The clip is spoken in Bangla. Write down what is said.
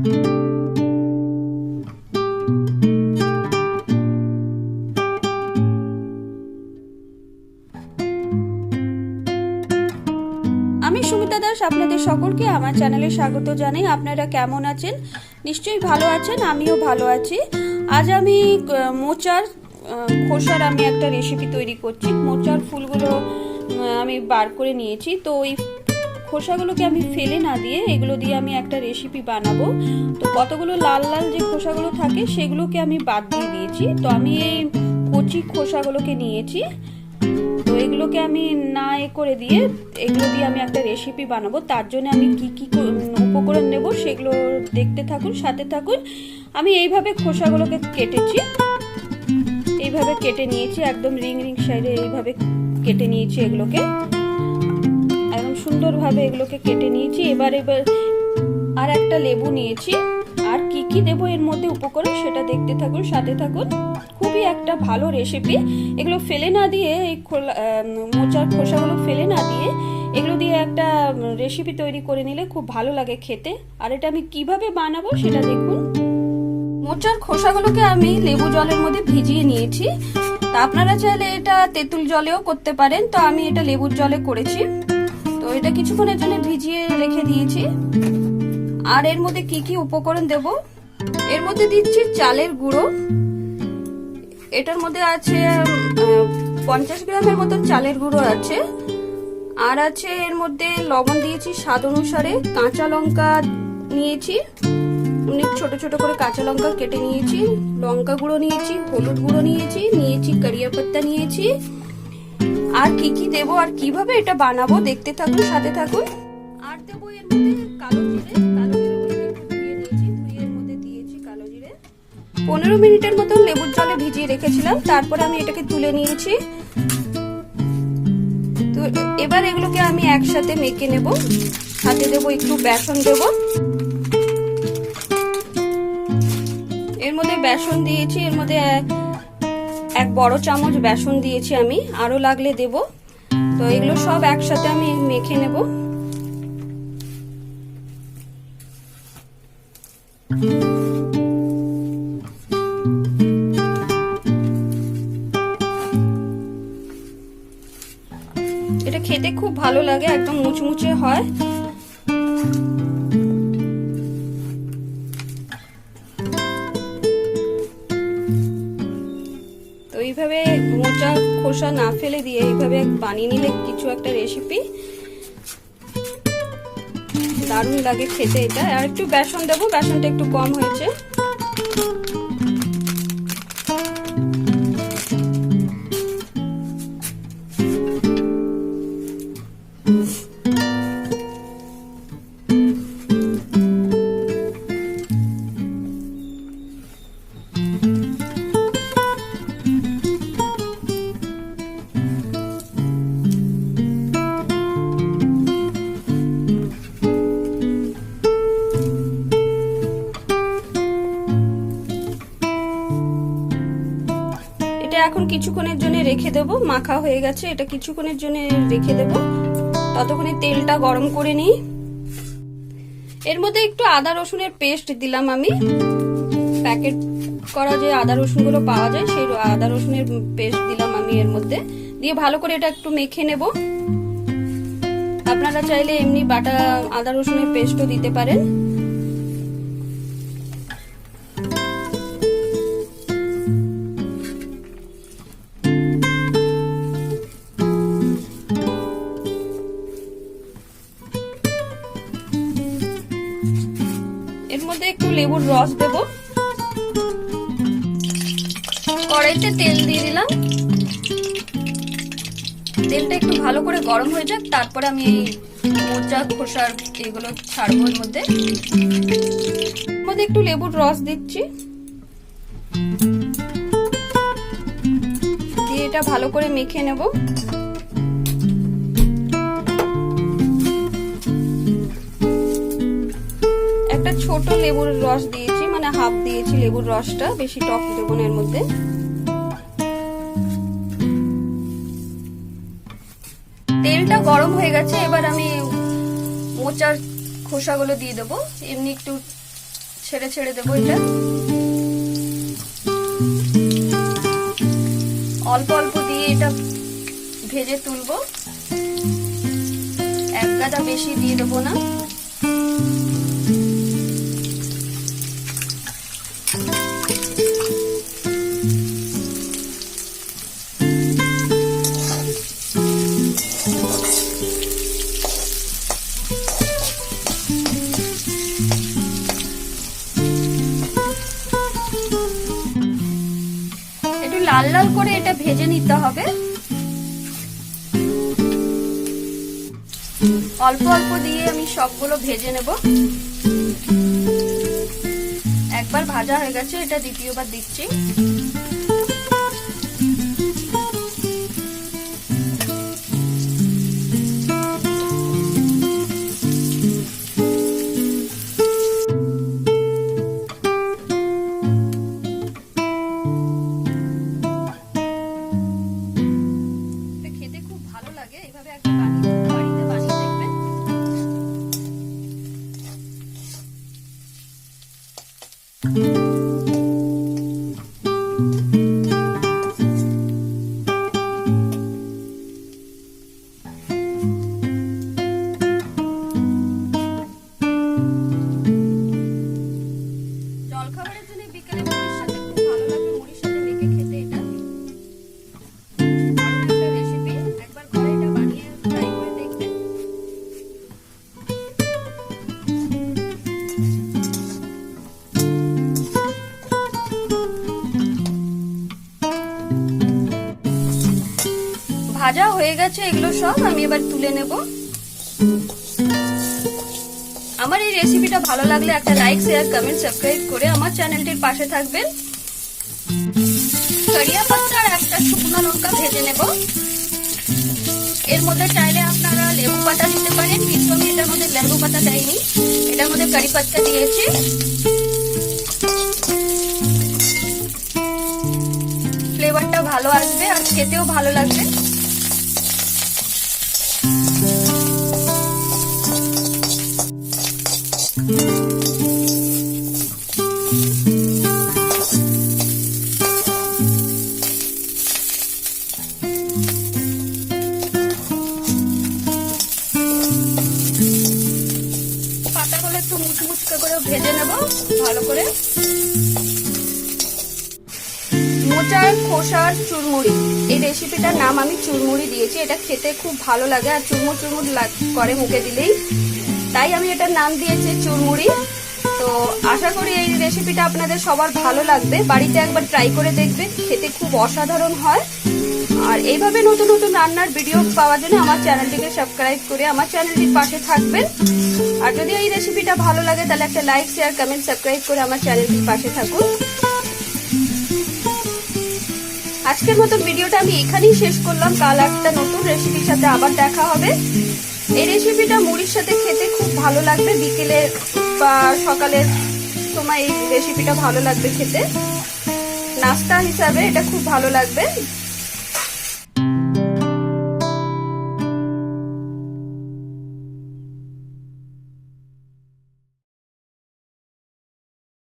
আমি সুমিতা দাস, আপনাদের সকলকে আমার চ্যানেলে স্বাগত জানাই। আপনারা কেমন আছেন? নিশ্চয়ই ভালো আছেন, আমিও ভালো আছি। আজ আমি মোচার খোসার আমি একটা রেসিপি তৈরি করছি। মোচার ফুলগুলো আমি বার করে নিয়েছি। তো ওই খোসাগুলোকে আমি ফেলে না দিয়ে এগুলো দিয়ে আমি একটা রেসিপি বানাবো। তো কতগুলো লাল লাল যে খোসাগুলো থাকে সেগুলোকে আমি বাদ দিয়ে দিয়েছি। তো আমি এই কচি খোসাগুলোকে নিয়েছি। তো এগুলোকে আমি না এ করে দিয়ে এগুলো দিয়ে আমি একটা রেসিপি বানাবো। তার জন্য আমি কি কি উপকরণ নেব সেগুলো দেখতে থাকুন, সাথে থাকুন। আমি এইভাবে খোসাগুলোকে কেটেছি। এইভাবে কেটে নিয়েছি, একদম রিং রিং সাইডে এইভাবে কেটে নিয়েছি এগুলোকে। সুন্দরভাবে এগুলোকে কেটে নিয়েছি। এবার এবার আর একটা লেবু নিয়েছি। আর কি কি দেবো এর মধ্যে উপকরণ সেটা দেখতে থাকুন, সাথে থাকুন। খুবই একটা ভালো রেসিপি এগুলো ফেলে না দিয়ে, এই খোলা মোচার খোসাগুলো ফেলে না দিয়ে, এগুলো দিয়ে একটা রেসিপি তৈরি করে নিলে খুব ভালো লাগে খেতে। আর এটা আমি কীভাবে বানাবো সেটা দেখুন। মোচার খোসাগুলোকে আমি লেবু জলের মধ্যে ভিজিয়ে নিয়েছি। তা আপনারা চাইলে এটা তেঁতুল জলেও করতে পারেন। তো আমি এটা লেবুর জলে করেছি। এটা কিছুক্ষণের জন্য ভিজিয়ে রেখে দিয়েছি। আর এর মধ্যে কি কি উপকরণ দেব? এর মধ্যে দিচ্ছি চালের গুঁড়ো। এটার মধ্যে আছে পঞ্চাশ গ্রামের মতো চালের গুঁড়ো আছে। আর আছে এর মধ্যে লবণ দিয়েছি স্বাদ অনুসারে। কাঁচা লঙ্কা নিয়েছি। এমনি ছোট ছোট করে কাঁচা লঙ্কা কেটে নিয়েছি। লঙ্কা গুঁড়ো নিয়েছি, হলুদ গুঁড়ো নিয়েছি নিয়েছি কারিয়া পাত্তা নিয়েছি। আর কি কি দেবো আর কীভাবে এটা বানাবো দেখতে থাকুন সাথে থাকুন। আর দেবো এর মধ্যে কালো জিরে কালো জিরে ধুয়ে নিয়েছি ধুয়ে এর মধ্যে দিয়েছি কালো জিরে। পনেরো মিনিটের মতো লেবুর জলে ভিজিয়ে রেখেছিলাম তারপরে আমি এটাকে তুলে নিয়েছি। তো এবার এগুলোকে আমি একসাথে মেখে নেব। সাথে দেবো একটু বেসন দেবো। এর মধ্যে বেসন দিয়েছি এর মধ্যে এক- বড় চামচ বেসন দিয়েছি আমি আরও লাগলে দেব। তো এগুলো সব একসাথে আমি মেখে নেব। এটা খেতে খুব ভালো লাগে, একদম মুচমুচে হয়। খোসা না ফেলে দিয়ে এইভাবে বানিয়ে নিলে কিছু একটা রেসিপি দারুণ লাগে খেতে এটা। আর একটু বেসন দেবো, বেসনটা একটু কম হয়েছে। এখন কিছুক্ষণের জন্য রেখে দেবো। মাখা হয়ে গেছে, এটা কিছুক্ষণের জন্য রেখে দেবো। ততক্ষণে তেলটা গরম করে নিই। এর মধ্যে একটু আদা রসুনের পেস্ট দিলাম আমি। প্যাকেট করা যে আদা রসুনগুলো পাওয়া যায়, সেই আদা রসুনের পেস্ট দিলাম আমি এর মধ্যে। দিয়ে ভালো করে এটা একটু মেখে নেব। আপনারা চাইলে এমনি বাটা আদা রসুনের পেস্টও দিতে পারেন। লেবুর রস দেব। কড়াইতে তেল দিয়ে দিলাম। তেলটা একটু ভালো করে গরম হয়ে যাক, তারপরে আমি এই মোচা, খোসার এগুলো ছাড়বো এর মধ্যে। মধ্যে একটু লেবুর রস দিচ্ছি। দিয়ে এটা ভালো করে মেখে নেব। একটা লেবুর রস দিয়েছি মানে হাফ দিয়েছি লেবুর রসটা, বেশি টক দেবো এর মধ্যে। তেলটা গরম হয়ে গেছে, এবার আমি মোচার খোসাগুলো দিয়ে দেবো। এমনি একটু ছেড়ে ছেড়ে দেবো এটা। অল্প অল্প দিয়ে এটা ভেজে তুলবো। এক গাদা বেশি দিয়ে দেবো না। নিতে হবে। অল্প অল্প দিয়ে আমি সবগুলো ভেজে নেব। একবার ভাজা হয়ে গেছে, এটা দ্বিতীয়বার দিচ্ছি। Música ভাজা হয়ে গেছে, এগুলো সব আমি এবার তুলে নেব। আমার এই রেসিপিটা ভালো লাগলে একটা লাইক শেয়ার কমেন্ট সাবস্ক্রাইব করে আমার চ্যানেলটির পাশে থাকবেন। করিয়া পাত্তা আর একটা শুকনো লঙ্কা ভেজে নেব। এর মধ্যে চাইলে আপনারা লেবু পাতা দিতে পারেন, কিন্তু আমি এটার মধ্যে লেবু পাতা দেয়নি এটার মধ্যে কারি পাত্তা দিয়েছি। ফ্লেভারটা ভালো আসবে আর খেতেও ভালো লাগবে। পাতাগুলো একটু মুচমুচকে করে ভেজে নেব, ভালো করে। মোচার খোসার চুরমুড়ি, এই রেসিপিটার নাম আমি চুরমুড়ি দিয়েছি, এটা খেতে খুব ভালো লাগে, আর চুরমুর চুরমুর করে মুখে দিলেই। তাই আমি এটার নাম দিয়েছি চুরমুড়ি। তো আশা করি এই রেসিপিটা আপনাদের সবার ভালো লাগবে, বাড়িতে একবার ট্রাই করে দেখবেন, খেতে খুব অসাধারণ হয়। আর এইভাবে নতুন নতুন রান্নার ভিডিও পাওয়ার জন্য আমার চ্যানেলটিকে সাবস্ক্রাইব করে আমার চ্যানেলটির পাশে থাকবেন। আর যদি এই রেসিপিটা ভালো লাগে, তাহলে একটা লাইক শেয়ার কমেন্ট সাবস্ক্রাইব করে আমার চ্যানেলটির পাশে থাকুন। আজকের মতো ভিডিওটা আমি এখানেই শেষ করলাম। কাল একটা নতুন রেসিপির সাথে আবার দেখা হবে। এই রেসিপিটা মুড়ির সাথে খেতে খুব ভালো লাগবে। বিকেলে বা সকালের সময় এই রেসিপিটা ভালো লাগবে খেতে। নাস্তা হিসাবে এটা খুব ভালো লাগবে।